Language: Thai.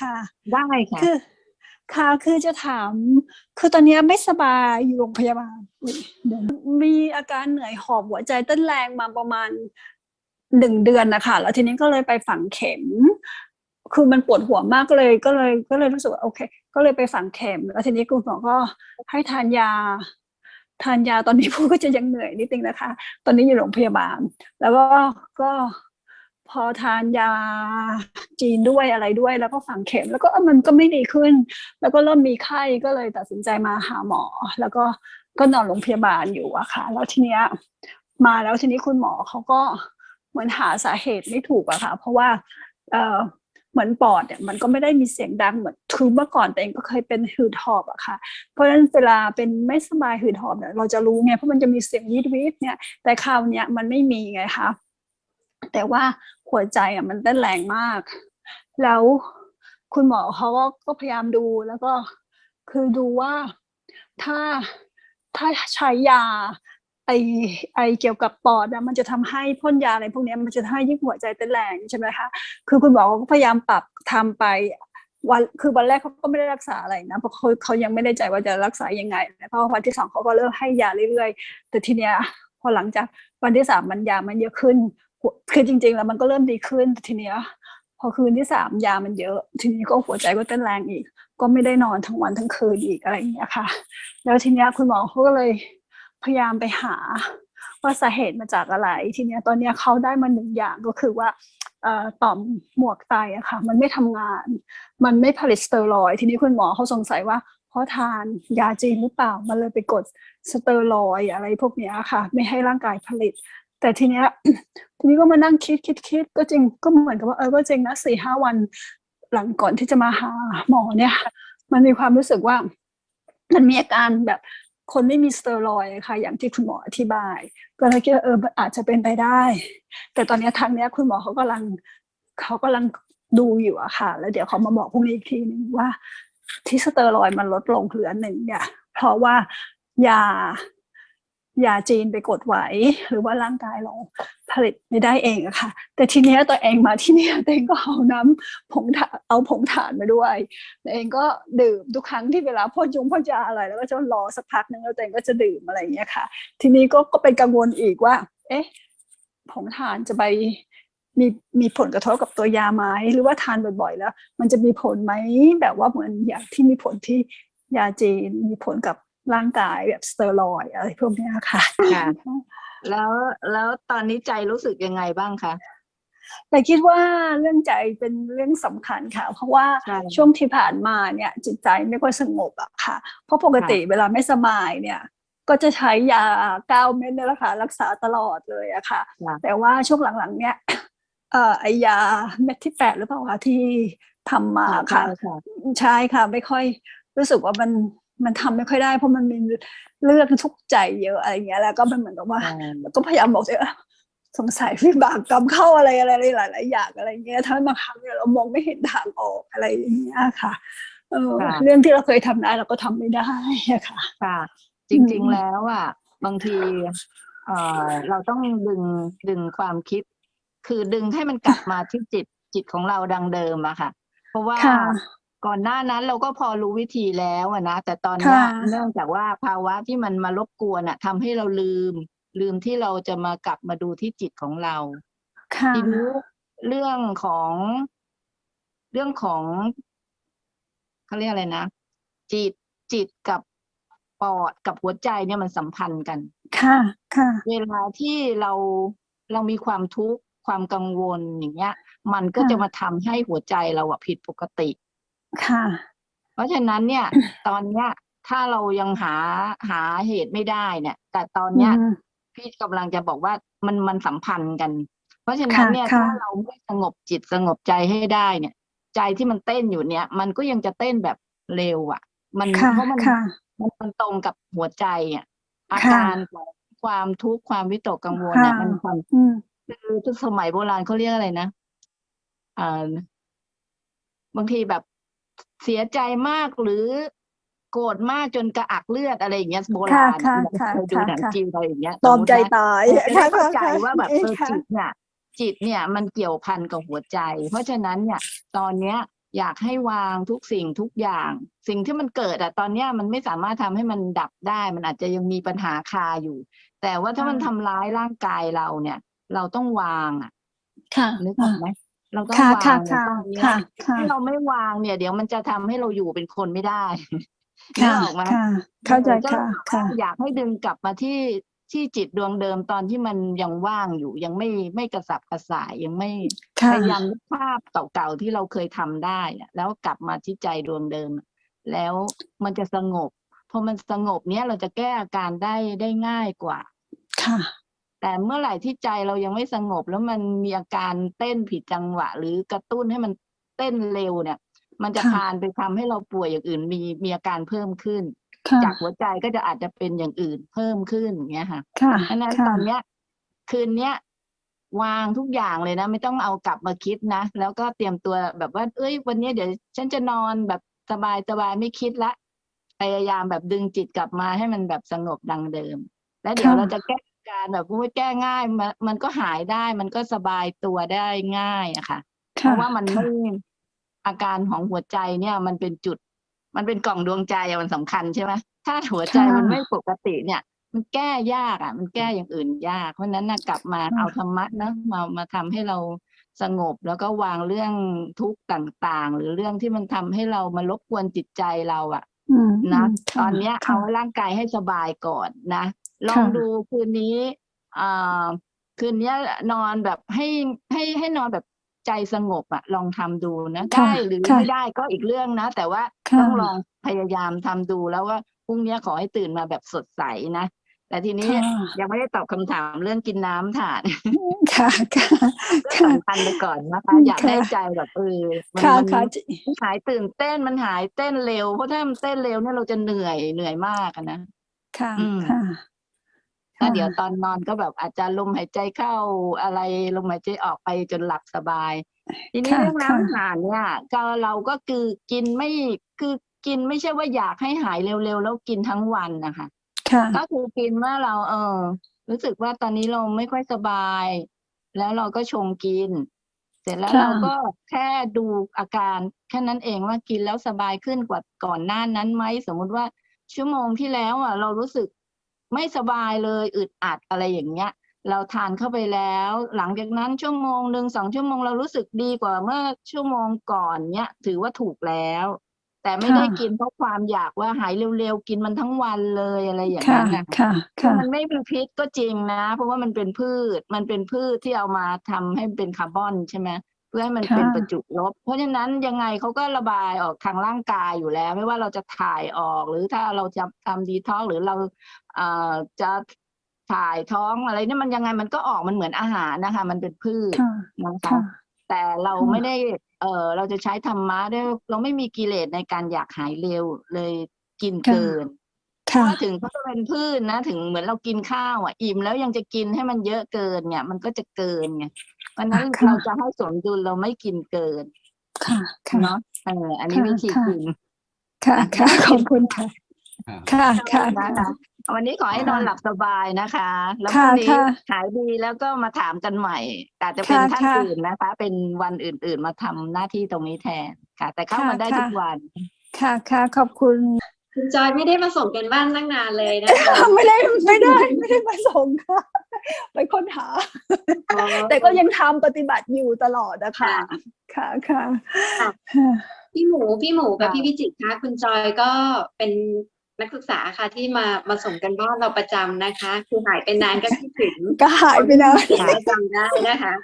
ค่ะ ได้ค่ะคือ ค่ะคือจะถาม คือตอนเนี้ยไม่สบายอยู่โรงพยาบาลอุ๊ยเดี๋ยวมีอาการเหนื่อยหอบหัวใจเต้นแรงมาประมาณหนึ่งเดือนนะคะแล้วทีนี้ก็เลยไปฝังเข็ม คือมันปวดหัวมากก็เลยก็เลยก็เลยรู้สึกว่าโอเค ก็เลยไปฝังเข็ม แล้วทีนี้คุณหมอก็ให้ทานยา ทานยาตอนนี้พูดก็จะยังเหนื่อยนิดนึงนะคะ ตอนนี้อยู่โรงพยาบาล แล้วก็ก็ พอทานยาจีนด้วยอะไรด้วย แล้วก็ฝังเข็ม แล้วก็มันก็ไม่ดีขึ้น แล้วก็เริ่มมีไข้ก็เลยตัดสินใจมาหาหมอ แล้วก็ก็นอนโรงพยาบาลอยู่อะค่ะ แล้วทีเนี้ยมาแล้วทีนี้คุณหมอเขาก็เหมือนหาสาเหตุไม่ถูกอะค่ะ เพราะว่าเออเหมือนปอดเนี่ยมันก็ไม่ได้มีเสียงดังเหมือนคือเมื่อก่อนตัวเองก็เคยเป็นหืดหอบอะค่ะ เพราะฉะนั้นเวลาเป็นไม่สบายหืดหอบเนี่ยเราจะรู้ไงเพราะมันจะมีเสียงวีดวีดเนี่ยแต่คราวเนี้ยมันไม่มีไงคะ แต่ว่าหัวใจอะมันเต้นแรงมาก แล้วคุณหมอเขาก็ก็พยายามดูแล้วก็คือดูว่าถ้าถ้าใช้ยาไอไอเกี่ยวกับปอดอะมันจะทำให้พ่นยาอะไรพวกนี้มันจะทำให้ยิ่งหัวใจเต้นแรงใช่ไหมคะคือคุณหมอก็พยายามปรับทำไปวันคือวันแรกเขาก็ไม่ได้รักษาอะไรนะเพราะเขาเขายังไม่ได้ใจว่าจะรักษายังไงเพราะว่าวันที่สองเขาก็เริ่มให้ยาเรื่อยๆ แต่ทีเนี้ยพอหลังจากวันที่สามมันยามันเยอะขึ้น คือจริง ๆ แล้วมันก็เริ่มดีขึ้นทีเนี้ยพอคืนที่สามยามันเยอะ ทีนี้ก็หัวใจก็เต้นแรงอีก ก็ไม่ได้นอนทั้งวันทั้งคืนอีกอะไรอย่างเงี้ยค่ะ แล้วทีเนี้ยคุณหมอเขาก็เลยพยายามไปหาว่าสาเหตุมาจากอะไร ทีเนี้ยตอนเนี้ยเขาได้มาหนึ่งอย่างก็คือว่าต่อมหมวกไตอะค่ะ มันไม่ทำงาน มันไม่ผลิตสเตียรอยทีนี้คุณหมอเขาสงสัยว่าเพราะทานยาจีนหรือเปล่า มันเลยไปกดสเตียรอยอะไรพวกนี้ค่ะ ไม่ให้ร่างกายผลิต แต่ทีเนี้ยทีนี้ก็มานั่งคิดคิดคิดก็จริงก็เหมือนกับว่าเออก็จริงนะสี่ห้าวันหลังก่อนที่จะมาหาหมอเนี่ย มันมีความรู้สึกว่า มันมีอาการแบบคนไม่มีสเตียรอยด์อะค่ะ อย่างที่คุณหมออธิบาย ก็เลยคิดว่าเอออาจจะเป็นไปได้ แต่ตอนเนี้ยทางเนี้ยคุณหมอเขากำลังเขากำลังดูอยู่อะค่ะ แล้วเดี๋ยวเขามาบอกพรุ่งนี้อีกทีนึงว่าที่สเตียรอยมันลดลงเหลือหนึ่งเนี่ย เพราะว่ายา ยาจีนไปกดไว้ หรือว่าร่างกายเราผลิตไม่ได้เองอะค่ะ แต่ทีนี้ตัวเองมาที่นี่ตัวเองก็เอาน้ำผงถ่านเอาผงถ่านมาด้วยตัวเองก็ดื่มทุกครั้งที่เวลาพ่นยุงพ่นยาอะไร แล้วก็จะรอสักพักหนึงแล้วตัวเองก็จะดื่มอะไรอย่างเงี้ยค่ะ ทีนี้ก็ก็เป็นกังวลอีกว่า เอ๊ะผงถ่านจะไปมีมีผลกระทบกับตัวยาไหมหรือว่าทานบ่อยๆแล้ว มันจะมีผลไหมแบบว่าเหมือนอย่างที่มีผลที่ยาจีนมีผลกับ ร่างกายแบบสเตียรอยด์อะไรพวกเนี้ยค่ะค่ะ แล้วแล้วตอนนี้ใจรู้สึกยังไงบ้างคะแต่คิดว่าเรื่องใจเป็นเรื่องสำคัญค่ะ เพราะว่าใช่ช่วงที่ผ่านมาเนี่ยจิตใจไม่ค่อยสงบอะค่ะ เพราะปกติเวลาไม่สบายเนี่ย ก็จะใช้ยาเก้าเม็ดนี่แหละค่ะรักษาตลอดเลยอะค่ะค่ะแต่ว่าช่วงหลังๆ เนี่ยเอ่อไอยาเม็ดที่แปดหรือเปล่าคะที่ทำมาค่ะค่ะใช่ค่ะ ไม่ค่อยรู้สึกว่ามัน มันทำไม่ค่อยได้ เพราะมันมีเรื่องทุกข์ใจเยอะอะไรอย่างเงี้ยแล้วก็มันเหมือนกับว่าก็พยายามบอกตัวเองว่าสงสัยวิบากกรรมเข้าอะไรอะไรหลายๆอย่างอะไรเงี้ยทำให้บางครั้งเนี่ยเรามองไม่เห็นทางออกอะไรอย่างเงี้ยค่ะเออค่ะเรื่องที่เราเคยทำได้เราก็ทำไม่ได้อะค่ะค่ะจอืริงมๆแล้วอะบางทีเอ่อเราต้องดึงดึงความคิด คือดึงให้มันกลับมาที่จิตจิตของเราดังเดิมอะค่ะ เพราะว่าค่ะ ก่อนหน้านั้นเราก็พอรู้วิธีแล้วอะนะแต่ตอนเนี้ยค่ะเนื่องจากว่าภาวะที่มันมารบกวนอะทำให้เราลืม ลืมที่เราจะมากลับมาดูที่จิตของเรา ค่ะ ทีนี้เรื่องของเรื่องของเขาเรียกอะไรนะ จิตจิตกับปอดกับหัวใจเนี่ยมันสัมพันธ์กัน ค่ะ ค่ะ เวลาที่เราเรามีความทุกข์ความกังวลอย่างเงี้ย มันก็ค่ะ จะมาทำให้หัวใจเราอะผิดปกติ ค่ะ เพราะฉะนั้นเนี่ย ตอนเนี้ยถ้าเรายังหาหาเหตุไม่ได้เนี่ย แต่ตอนเนี้ย อืม พี่กำลังจะบอกว่ามันมันสัมพันธ์กัน เพราะฉะนั้นค่ะเนี่ยค่ะ ถ้าเราไม่สงบจิตสงบใจให้ได้เนี่ย ใจที่มันเต้นอยู่เนี่ย มันก็ยังจะเต้นแบบเร็วอะ มันค่ะ เพราะมันค่ะ มันมันตรงกับหัวใจอะอาค่ะ การของความทุกข์ความวิตกกังวลอะค่ะมันความอืม คือทุกสมัยโบราณเขาเรียกอะไรนะอ่า บางทีแบบ เสียใจมากหรือโกรธมากจนกระอักเลือดอะไรอย่างเงี้ยโบราณค่ะเราค่ะเคยดูค่ะหนังค่ะ จีนอะไรอย่างเงี้ยตอมใจสติว่าตายเราจะได้เข้าใจค่ะว่าแบบเออค่ะจิตเนี่ยจิตเนี่ยมันเกี่ยวพันกับหัวใจ เพราะฉะนั้นเนี่ยตอนเนี้ยอยากให้วางทุกสิ่งทุกอย่าง สิ่งที่มันเกิดอะตอนเนี้ยมันไม่สามารถทำให้มันดับได้ มันอาจจะยังมีปัญหาคาอยู่ แต่ว่าถ้ามันทำร้ายร่างกายเราเนี่ย เราต้องวางอะค่ะนึกออกไหม เราต้องค่ะวาค่ะงค่ะตอนเนี้ยค่ะค่ะ ถ้าเราไม่วางเนี่ย เดี๋ยวมันจะทำให้เราอยู่เป็นคนไม่ได้นึกค่ะออกไหม ค่ะ เข้าใจก็ค่ะค่ะ อยากให้ดึงกลับมาที่ที่จิตดวงเดิมตอนที่มันยังว่างอยู่ ยังไม่ไม่กระสับกระส่ายยังไม่ค่ะ พยายามนึกภาพเก่าๆที่เราเคยทำได้อะแล้วกลับมาที่ใจดวงเดิมอะแล้วมันจะสงบพอมันสงบเนี้ยเราจะแก้อาการได้ได้ง่ายกว่า ค่ะ แต่เมื่อไหร่ที่ใจเรายังไม่สงบ แล้วมันมีอาการเต้นผิดจังหวะ หรือกระตุ้นให้มันเต้นเร็วเนี่ย มันจะค่ะพานไปทำให้เราป่วยอย่างอื่น มีมีอาการเพิ่มขึ้นค่ะจากหัวใจก็จะอาจจะเป็นอย่างอื่นเพิ่มขึ้นอย่างเงี้ยค่ะค่ะเพราะฉะนั้นค่ะตอนเนี้ย คืนเนี้ยวางทุกอย่างเลยนะ ไม่ต้องเอากลับมาคิดนะ แล้วก็เตรียมตัวแบบว่า เอ้ย วันเนี้ยเดี๋ยวฉันจะนอนแบบสบายสบายไม่คิดละพยายามแบบดึงจิตกลับมาให้มันแบบสงบดังเดิม แล้วเดี๋ยวค่ะเราจะแก้อา การแบบว่าแก้ง่ายมันมันก็หายได้ มันก็สบายตัวได้ง่ายอะค่ะ เพค่ะราะว่ามันค่ะไม่อาการของหัวใจเนี่ย มันเป็นจุด มันเป็นกล่องดวงใจอะมันสำคัญใช่ไหมถ้าหัวใจมันไม่ปกติเนี่ย มันแก้ยากอะ มันแก้อย่างอื่นยาก เพราะฉะนั้นนะกลับมาเอาธรรมะนะมามาทำให้เราสงบแล้วก็วางเรื่องทุกข์ต่างๆ หรือเรื่องที่มันทำให้เรามารบกวนจิตใจเราอะอืมนะมตอนเนี้ยค่ะเอาร่างกายให้สบายก่อนนะ ลองค่ะ ดูคืนนี้อ่าคืนเนี้ยนอนแบบให้ให้ให้นอนแบบใจสงบอะลองทำดูนะ ค่ะได้หรือค่ะ ไม่ได้ก็อีกเรื่องนะ แต่ว่าค่ะ ต้องลองพยายามทำดูแล้วว่าพรุ่งเนี้ยขอให้ตื่นมาแบบสดใสนะ แต่ทีนี้ค่ะ ยังไม่ได้ตอบคำถามเรื่องกินน้ำถาดค่ะ ค่ะ ก็ค่ะ สำคัญไปก่อนนะคะ อยากค่ะ ให้ใจแบบเออมันค่ะ มันค่ะมันหายตื่นเต้นมันหายเต้นเร็วเพราะถ้ามันเต้นเร็วเนี่ยเราจะเหนื่อยเหนื่อยมากอะนะค่ะ อืม ค่ะ แล้วเดี๋ยวตอนนอนก็แบบอาจจะลมหายใจเข้าอะไรลมหายใจออกไปจนหลับสบาย ทีนี้ค่ะเรื่องค่ะน้ำอาหารเนี่ยก็เราก็คือกินไม่คือกินไม่ใช่ว่าอยากให้หายเร็วๆแล้วกินทั้งวันนะคะค่ะก็คือกินเมื่อเราเออ รู้สึกว่าตอนนี้เราไม่ค่อยสบาย แล้วเราก็ชงกิน เสร็จแล้วค่ะเราก็แค่ดูอาการแค่นั้นเองว่ากินแล้วสบายขึ้นกว่าก่อนหน้านั้นไหมสมมุติว่าชั่วโมงที่แล้วอะ เรารู้สึก ไม่สบายเลยอึดอัดอะไรอย่างเงี้ย เราทานเข้าไปแล้ว หลังจากนั้นชั่วโมงหนึ่งสองชั่วโมงเรารู้สึกดีกว่าเมื่อชั่วโมงก่อนเนี้ยถือว่าถูกแล้ว แต่ไม่ได้ค่ะกินเพราะความอยากว่าหายเร็วๆกินมันทั้งวันเลยอะไรอย่างค่ะนั้นนะค่ะคือค่ะมันไม่เป็นพิษก็จริงนะ เพราะว่ามันเป็นพืชมันเป็นพืชที่เอามาทำให้เป็นคาร์บอนใช่ไหม เพื่อให้มันค่ะเป็นประจุลบ เพราะฉะนั้นยังไงเขาก็ระบายออกทางร่างกายอยู่แล้ว ไม่ว่าเราจะถ่ายออกหรือถ้าเราจะทำดีท็อกหรือเราเอ่อจะถ่ายท้องอะไรเนี่ยมันยังไงมันก็ออกมันเหมือนอาหารนะคะ มันเป็นพืชค่ะ นะคะ ค่ะ แต่เราค่ะ ไม่ได้ เออเราจะใช้ธรรมะด้วยเราไม่มีกิเลสในการอยากหายเร็วเลยกินเกิน ค่ะว่าถึงเขาจะเป็นพืชนะ ถึงเหมือนเรากินข้าวอะอิ่มแล้วยังจะกินให้มันเยอะเกินเนี่ย มันก็จะเกินไงเพราะฉะนั้นค่ะ เราจะให้สมดุลเราไม่กินเกินค่ะ ค่ะ เนาะเอออันนี้ค่ะวิธีค่ะ กิน ค่ะ ค่ะ ขอบคุณค่ะค่ะ ค่ะ นะคะวันนี้ขอให้นอนหลับสบายนะคะ แล้วพค่ะรุ่งนี้ค่ะหายดีแล้วก็มาถามกันใหม่ อาจจะเป็นค่ะท่านค่ะอื่นนะคะ เป็นวันอื่น ๆ มาทำหน้าที่ตรงนี้แทนค่ะ แต่เข้าค่ะมาได้ค่ะ ทุกวัน ค่ะ ค่ะ ขอบคุณคุณ จอยไม่ได้มาส่งกันบ้านตั้งนานเลยนะคะ ไม่ได้ไม่ได้ไม่ได้มาส่งค่ะ ไปค้นหา แต่ก็ยังทำปฏิบัติอยู่ตลอดนะคะค่ะค่ะค่ะพี่หมูพี่หมูกับค่ะพี่วิจิตรคะคุณจอยก็เป็นนักศึกษาค่ะที่มามาส่งกันบ้านเราประจำนะคะ คือหายไปนานก็คิดถึงก็หายไปนานก็จำได้นะคะ